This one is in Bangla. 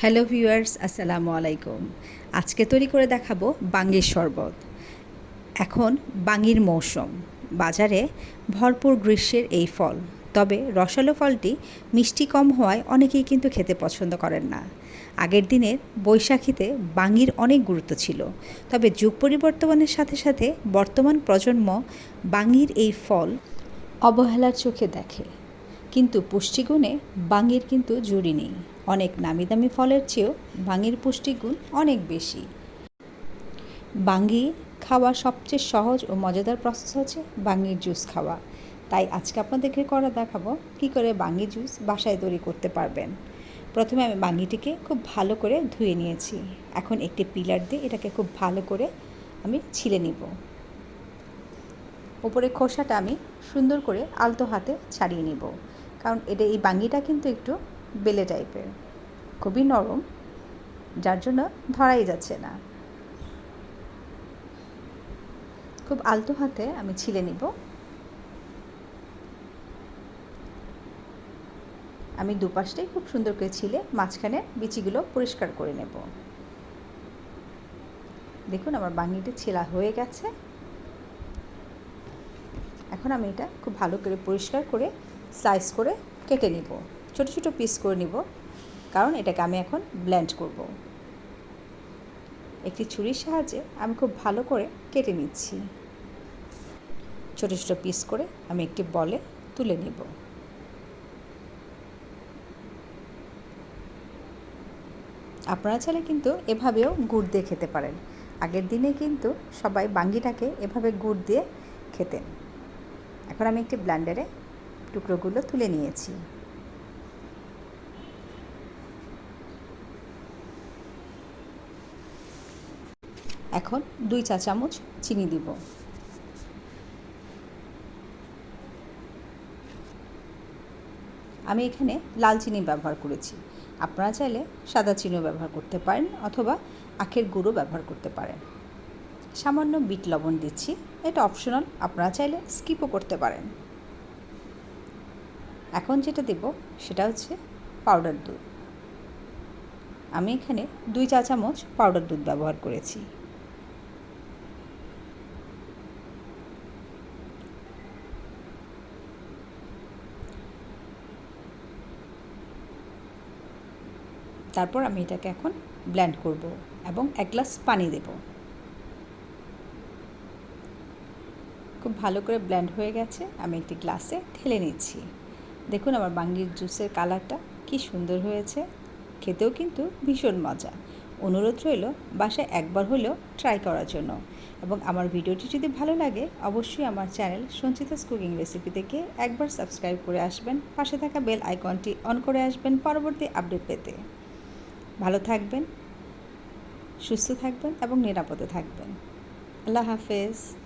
হ্যালো ভিউয়ার্স, আসসালামু আলাইকুম। আজকে তৈরি করে দেখাবো বাঙ্গির শরবত। এখন বাঙ্গির মৌসুম। বাজারে ভরপুর গ্রীষ্মের এই ফল। তবে রসালো ফলটি মিষ্টি কম হওয়ায় অনেকেই কিন্তু খেতে পছন্দ করেন না। আগের দিনের বৈশাখীতে বাঙ্গির অনেক গুরুত্ব ছিল। তবে যুগ পরিবর্তনের সাথে সাথে বর্তমান প্রজন্ম বাঙ্গির এই ফল অবহেলার চোখে দেখে। কিন্তু পুষ্টিগুণে বাঙির কিন্তু জুড়ি নেই। অনেক নামি দামি ফলের চেয়েও বাঙির পুষ্টিগুণ অনেক বেশি। বাঙ্গি খাওয়া সবচেয়ে সহজ ও মজাদার প্রসেস হচ্ছে বাঙ্গির জুস খাওয়া। তাই আজকে আপনাদেরকে করা দেখাবো কি করে বাঙ্গি জুস বাসায় তৈরি করতে পারবেন। প্রথমে আমি বাঙ্গিটিকে খুব ভালো করে ধুয়ে নিয়েছি। এখন একটি পিলার দিয়ে এটাকে খুব ভালো করে আমি ছিলে নিব। ওপরে খোসাটা আমি সুন্দর করে আলতো হাতে ছাড়িয়ে নিব। কারণ এটা, এই বাঙ্গিটা কিন্তু একটু বেলে টাইপের। খুবই নরম, যার জন্য ধরাই যাচ্ছে না। খুব আলতো হাতে আমি ছিলে নিব। আমি দুপাশটাই খুব সুন্দর করে ছিলে, মাঝখানে বিচিগুলো পরিষ্কার করে নেব। দেখুন, আমার বাঙ্গিটা ছেলা হয়ে গেছে। এখন আমি এটা খুব ভালো করে পরিষ্কার করে স্লাইস করে কেটে নিব। ছোট ছোট পিস করে নিব, কারণ এটাকে আমি এখন ব্লেন্ড করব। একটি ছুরির সাহায্যে আমি খুব ভালো করে কেটে নিচ্ছি। ছোট ছোট পিস করে আমি একটি বলে তুলে নিব। আপনারা চাইলে কিন্তু এভাবেও গুড় দিয়ে খেতে পারেন। আগের দিনে কিন্তু সবাই বাঙ্গিটাকে এভাবে গুড় দিয়ে খেতেন। এখন আমি একটি ব্ল্যান্ডারে টুকরোগুলো তুলে নিয়েছি। এখন দুই চা চামচ চিনি দিব। আমি এখানে লাল চিনি ব্যবহার করেছি। আপনারা চাইলে সাদা চিনিও ব্যবহার করতে পারেন অথবা আখের গুঁড়ো ব্যবহার করতে পারেন। সামান্য বিট লবণ দিচ্ছি। এটা অপশনাল, আপনারা চাইলে স্কিপও করতে পারেন। এখন যেটা দেব সেটা হচ্ছে পাউডার দুধ। আমি এখানে দুই চা চামচ পাউডার দুধ ব্যবহার করেছি। তারপর আমি এটাকে এখন ব্ল্যান্ড করব এবং এক গ্লাস পানি দেব। খুব ভালো করে ব্ল্যান্ড হয়ে গেছে, আমি একটি গ্লাসে ঢেলে নিচ্ছি। দেখুন আমার বাঙ্গির জুসের কালারটা কি সুন্দর হয়েছে। খেতেও কিন্তু ভীষণ মজা। অনুরোধ রইল বাসায় একবার হলেও ট্রাই করার জন্য। এবং আমার ভিডিওটি যদি ভালো লাগে, অবশ্যই আমার চ্যানেল সঞ্চিতাস কুকিং রেসিপি থেকে একবার সাবস্ক্রাইব করে আসবেন। পাশে থাকা বেল আইকনটি অন করে আসবেন পরবর্তী আপডেট পেতে। ভালো থাকবেন, সুস্থ থাকবেন এবং নিরাপদে থাকবেন। আল্লাহ হাফেজ।